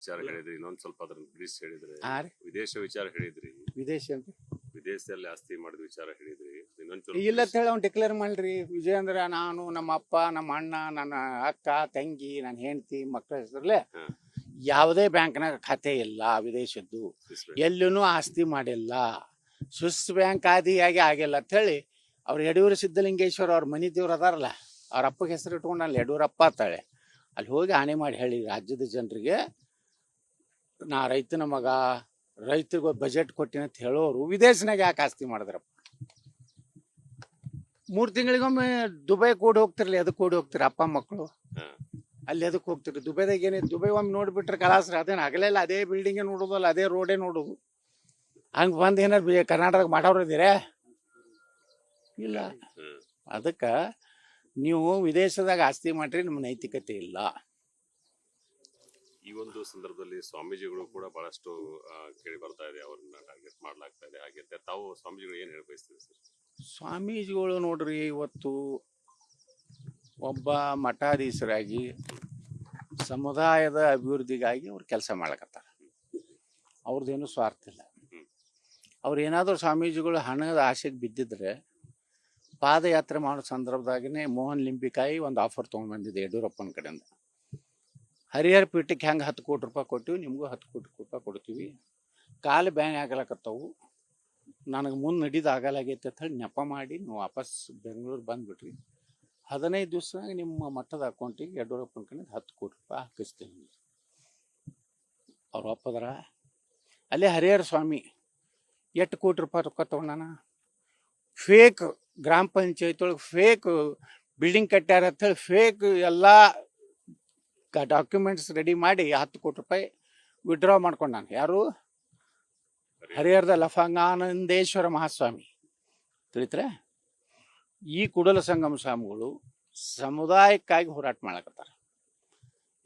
ವಿಚಾರ ಹೇಳಿದ್ರಿ ಇನ್ನೊಂದ್ ಸ್ವಲ್ಪ ಅದ್ರ ಗ್ರೀಸ್ ಹೇಳಿದ್ರೆ ರೀ. ವಿದೇಶ ವಿಚಾರ ಹೇಳಿದ್ರಿ. ವಿದೇಶಿ ಅಂತ ವಿದೇಶದಲ್ಲಿ ಆಸ್ತಿ ಮಾಡಿದ ವಿಚಾರ ಹೇಳಿದ್ರಿ. ಇನ್ನೊಂದ್ ಸ್ವಲ್ಪ ಇಲ್ಲ ಅಂತ ಹೇಳಿ ಅವ್ನು ಡಿಕ್ಲೇರ್ ಮಾಡ್ರಿ. ವಿಜಯೇಂದ್ರ ನಾನು ನಮ್ಮ ಅಪ್ಪ ನಮ್ಮ ಅಣ್ಣ ನನ್ನ ಅಕ್ಕ ತಂಗಿ ನನ್ನ ಹೆಂಡತಿ ಮಕ್ಕಳ ಹೆಸರಲ್ಲೇ ಹಾ. ಯಾವುದೇ ಬ್ಯಾಂಕ್ನಾಗ ಖಾತೆ ಇಲ್ಲ ವಿದೇಶದ್ದು. Swiss bank. ಎಲ್ಲೂ ಆಸ್ತಿ ಮಾಡಿಲ್ಲ. ಸ್ವಿಸ್ ಬ್ಯಾಂಕ್ ಆದಿಯಾಗಿ ಆಗಿಲ್ಲ ಅಂತ ಹೇಳಿ ಅವ್ರು ಯಡಿಯೂರು ಸಿದ್ದಲಿಂಗೇಶ್ವರ ಅವ್ರ ಮನಿ ದೇವ್ರು ಅದಾರಲ್ಲ ಅವ್ರ ಅಪ್ಪಗೆ ಹೆಸರು ಇಟ್ಕೊಂಡು ಅಲ್ಲಿ ಯಡಿಯೂರಪ್ಪ ಅಂತಾಳೆ. ಅಲ್ಲಿ ಹೋಗಿ ಆಣೆ ಮಾಡಿ ಹೇಳಿ ರಾಜ್ಯದ ಜನರಿಗೆ ನಾ ರೈತನ ಮಗ ರೈತರಿಗೆ ಬಜೆಟ್ ಕೊಟ್ಟಿನ ಅಂತ ಹೇಳೋರು ವಿದೇಶನಾಗ ಯಾಕೆ ಆಸ್ತಿ ಮಾಡಿದ್ರಪ್ಪ? ಮೂರು ತಿಂಗಳಿಗೊಮ್ಮೆ ದುಬೈ ಕೂಡಿ ಹೋಗ್ತಿರ್ಲಿ ಅದಕ್ಕೆ ಕೂಡಿ ಹೋಗ್ತಿರ ಅಪ್ಪ ಮಕ್ಕಳು ಅಲ್ಲಿ ಅದಕ್ಕೆ ಹೋಗ್ತಿರ್ರಿ ದುಬೈದಾಗ ಏನೇ ದುಬೈ ಒಮ್ಮೆ ನೋಡಿಬಿಟ್ರೆ ಕಲಾಸ್ರಿ ಅದೇನು ಹಗಲೆಲ್ಲ ಅದೇ ಬಿಲ್ಡಿಂಗೇ ನೋಡೋದಲ್ಲ ಅದೇ ರೋಡೇ ನೋಡೋದು. ಹಂಗೆ ಬಂದು ಏನಾರು ಬಿ ಕರ್ನಾಟಕ ಮಾಡೋರು ಇದ್ದೀರಾ ಇಲ್ಲ. ಅದಕ್ಕೆ ನೀವು ವಿದೇಶದಾಗ ಆಸ್ತಿ ಮಾಡ್ರಿ ನಮ್ಮ ನೈತಿಕತೆ ಇಲ್ಲ. ಈ ಒಂದು ಸಂದರ್ಭದಲ್ಲಿ ಸ್ವಾಮೀಜಿಗಳು ಕೂಡ ಬಹಳಷ್ಟು ಕೇಳಿ ಬರ್ತಾ ಇದೆ ಅವ್ರನ್ನ ಟಾರ್ಗೆಟ್ ಮಾಡ್ಲಾಗ್ತಾ ಇದೆ. ಹಾಗೆ ತಾವು ಸ್ವಾಮೀಜಿಗಳು ಏನು ಹೇಳಿ ಬಯಸ್ತೀರಿ ಸರ್? ಸ್ವಾಮೀಜಿಗಳು ನೋಡ್ರಿ ಇವತ್ತು ಒಬ್ಬ ಮಠಾಧೀಶರಾಗಿ ಸಮುದಾಯದ ಅಭಿವೃದ್ಧಿಗಾಗಿ ಅವ್ರು ಕೆಲಸ ಮಾಡ್ಲಕತ್ತಾರ. ಅವ್ರದ್ದೇನು ಸ್ವಾರ್ಥ ಇಲ್ಲ. ಅವ್ರು ಏನಾದರೂ ಸ್ವಾಮೀಜಿಗಳು ಹಣದ ಆಸೆಗೆ ಬಿದ್ದಿದ್ರೆ ಪಾದಯಾತ್ರೆ ಮಾಡೋ ಸಂದರ್ಭದಾಗನೇ ಮೋಹನ್ ಲಿಂಬಿಕಾಯಿ ಒಂದು ಆಫರ್ ತೊಗೊಂಡು ಬಂದಿದೆ ಯಡಿಯೂರಪ್ಪನ ಕಡೆಯಿಂದ. ಹರಿಹರ ಪೀಠಕ್ಕೆ ಹೆಂಗೆ ಹತ್ತು ಕೋಟಿ ರೂಪಾಯಿ ಕೊಟ್ಟಿವಿ, ನಿಮಗೂ ಹತ್ತು ಕೋಟಿ ರೂಪಾಯಿ ಕೊಡ್ತೀವಿ. ಕಾಲು ಬ್ಯಾಂಗ್ ಆಗಲಕತ್ತವು. ನನಗೆ ಮುಂದೆ ನಡೀದು ಆಗಲಾಗೈತೆ ಅಂತ ಹೇಳಿ ನೆಪ ಮಾಡಿ ನೀವು ವಾಪಸ್ ಬೆಂಗಳೂರು ಬಂದುಬಿಟ್ರಿ ಹದಿನೈದು ದಿವಸನಾಗ ನಿಮ್ಮ ಮಠದ ಅಕೌಂಟಿಗೆ ರೂಪಾಯಿ ಕಡೆ ಹತ್ತು ಕೋಟಿ ರೂಪಾಯಿ ಹಾಕಿಸ್ತೀನಿ. ಅವ್ರು ಒಪ್ಪದ್ರ? ಅಲ್ಲೇ ಹರಿಹರ ಸ್ವಾಮಿ, ಎಷ್ಟು ಕೋಟಿ ರೂಪಾಯಿ ರೊಕ್ಕ ತೊಗೊಂಡಾನ ಫೇಕ್ ಗ್ರಾಮ ಪಂಚಾಯತ್ ಒಳಗೆ ಫೇಕ್ ಬಿಲ್ಡಿಂಗ್ ಕಟ್ಟ್ಯಾರ ಅಂತೇಳಿ ಫೇಕ್ ಎಲ್ಲ ಡಾಕ್ಯುಮೆಂಟ್ಸ್ ರೆಡಿ ಮಾಡಿ ಹತ್ತು ಕೋಟಿ ರೂಪಾಯಿ ವಿಡ್ರಾ ನಾನು. ಯಾರು? ಹರಿಹರದ ಲಫಂಗಾನಂದೇಶ್ವರ ಮಹಾಸ್ವಾಮಿ. ತಿಳಿತ್ರೆ? ಈ ಕುಡಲ ಸಂಗಮ ಸ್ವಾಮಿಗಳು ಸಮುದಾಯಕ್ಕಾಗಿ ಹೋರಾಟ ಮಾಡಕತ್ತಾರೆ.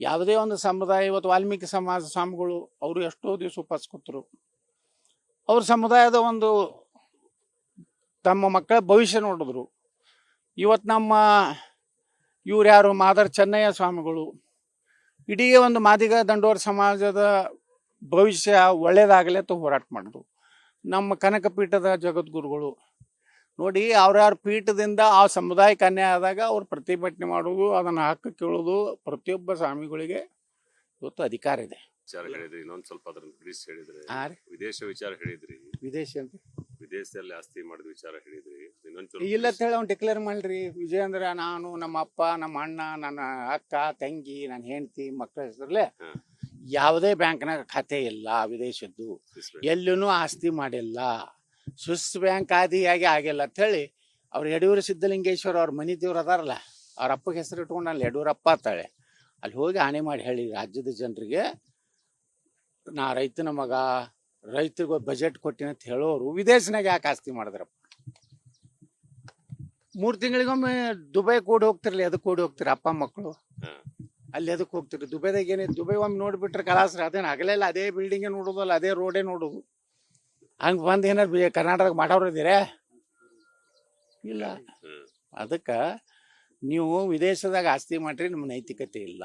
ಯಾವುದೇ ಒಂದು ಸಮುದಾಯ ಇವತ್ತು ವಾಲ್ಮೀಕಿ ಸಮಾಜ ಸ್ವಾಮಿಗಳು ಅವರು ಎಷ್ಟೋ ದಿವಸ ಉಪವಾಸ ಕೂತರು. ಅವ್ರ ಸಮುದಾಯದ ಒಂದು ತಮ್ಮ ಮಕ್ಕಳ ಭವಿಷ್ಯ ನೋಡಿದ್ರು. ಇವತ್ತು ನಮ್ಮ ಇವ್ರು ಯಾರು ಮಾದರ್ ಚೆನ್ನಯ್ಯ ಸ್ವಾಮಿಗಳು ಇಡೀ ಒಂದು ಮಾದಿಗ ದಂಡೋರ ಸಮಾಜದ ಭವಿಷ್ಯ ಒಳ್ಳೇದಾಗಲಿ ಅಂತ ಹೋರಾಟ ಮಾಡಿದ್ರು. ನಮ್ಮ ಕನಕ ಪೀಠದ ಜಗದ್ಗುರುಗಳು. ನೋಡಿ ಅವ್ರ್ಯಾರ ಪೀಠದಿಂದ ಆ ಸಮುದಾಯಕ್ಕೆ ಅನ್ಯಾಯ ಆದಾಗ ಅವ್ರು ಪ್ರತಿಭಟನೆ ಮಾಡೋದು ಅದನ್ನು ಹಕ್ಕು ಕೇಳೋದು ಪ್ರತಿಯೊಬ್ಬ ಸ್ವಾಮಿಗಳಿಗೆ ಇವತ್ತು ಅಧಿಕಾರ ಇದೆ. ವಿಚಾರ ಹೇಳಿದ್ರಿ ಇನ್ನೊಂದ್ ಸ್ವಲ್ಪ ಅದ್ರ ಬಿಡಿಸಿ ಹೇಳಿದ್ರೆ. ರೀ. ವಿದೇಶ ವಿಚಾರ ಹೇಳಿದ್ರಿ. ವಿದೇಶ ಅಂತ. ವಿದೇಶದಲ್ಲಿ ಆಸ್ತಿ ಮಾಡಿದ ವಿಚಾರ ಹೇಳಿದ್ರಿ. ಇಲ್ಲ ಅಂತ ಹೇಳಿ ಅವ್ನು ಡಿಕ್ಲೇರ್ ಮಾಡ್ರಿ. ವಿಜಯೇಂದ್ರ ನಾನು ನಮ್ಮ ಅಪ್ಪ ನಮ್ಮ ಅಣ್ಣ ನನ್ನ ಅಕ್ಕ ತಂಗಿ ನನ್ನ ಹೆಂಡತಿ ಮಕ್ಕಳ ಹೆಸರಲ್ಲೇ. ಯಾವುದೇ ಬ್ಯಾಂಕ್ನಾಗ ಖಾತೆ ಇಲ್ಲ ವಿದೇಶದ್ದು. ಎಲ್ಲೂ ಆಸ್ತಿ ಮಾಡಿಲ್ಲ. ಸ್ವಿಸ್ ಬ್ಯಾಂಕ್ ಆದಿಯಾಗಿ ಆಗಿಲ್ಲ ಅಂತ ಹೇಳಿ ಅವ್ರು ಯಡಿಯೂರು ಸಿದ್ದಲಿಂಗೇಶ್ವರ ಅವ್ರ ಮನಿ ದೇವ್ರು ಅದಾರಲ್ಲ ಅವ್ರ ಅಪ್ಪಗೆ ಹೆಸರು ಇಟ್ಕೊಂಡು ಅಲ್ಲಿ ಯಡಿಯೂರಪ್ಪ ಅಂತಾಳೆ. ಅಲ್ಲಿ ಹೋಗಿ ಆಣೆ ಮಾಡಿ ಹೇಳಿ ರಾಜ್ಯದ ಜನರಿಗೆ ನಾ ರೈತನ ಮಗ ರೈತರಿಗೆ ಬಜೆಟ್ ಕೊಟ್ಟಿನಂತ ಹೇಳೋರು ವಿದೇಶನಾಗ ಯಾಕೆ ಆಸ್ತಿ ಮಾಡಿದ್ರಪ್ಪ? ಮೂರು ತಿಂಗಳಿಗೊಮ್ಮೆ ದುಬೈ ಕೂಡಿ ಹೋಗ್ತಿರ್ಲಿ ಅದಕ್ಕೆ ಕೂಡಿ ಹೋಗ್ತಿರ ಅಪ್ಪ ಮಕ್ಕಳು. ಅಲ್ಲಿ ಅದಕ್ಕೆ ಹೋಗ್ತಿರಿ ದುಬೈದಾಗ ಏನೇ ದುಬೈ ಒಮ್ಮೆ ನೋಡ್ಬಿಟ್ರೆ ಕಲಾಸ್ರ ಅದೇನು ಹಗಲೆಲ್ಲ ಅದೇ ಬಿಲ್ಡಿಂಗೇ ನೋಡೋದಲ್ಲ ಅದೇ ರೋಡೇ ನೋಡೋದು. ಹಂಗೆ ಬಂದು ಏನಾರು ಬಿ ಕರ್ನಾಟಕ ಮಾಡೋರು ಇದ್ದೀರಾ? ಇಲ್ಲ. ಅದಕ್ಕೆ ನೀವು ವಿದೇಶದಾಗ ಆಸ್ತಿ ಮಾಡ್ರಿ ನಮ್ಮ ನೈತಿಕತೆ ಇಲ್ಲ.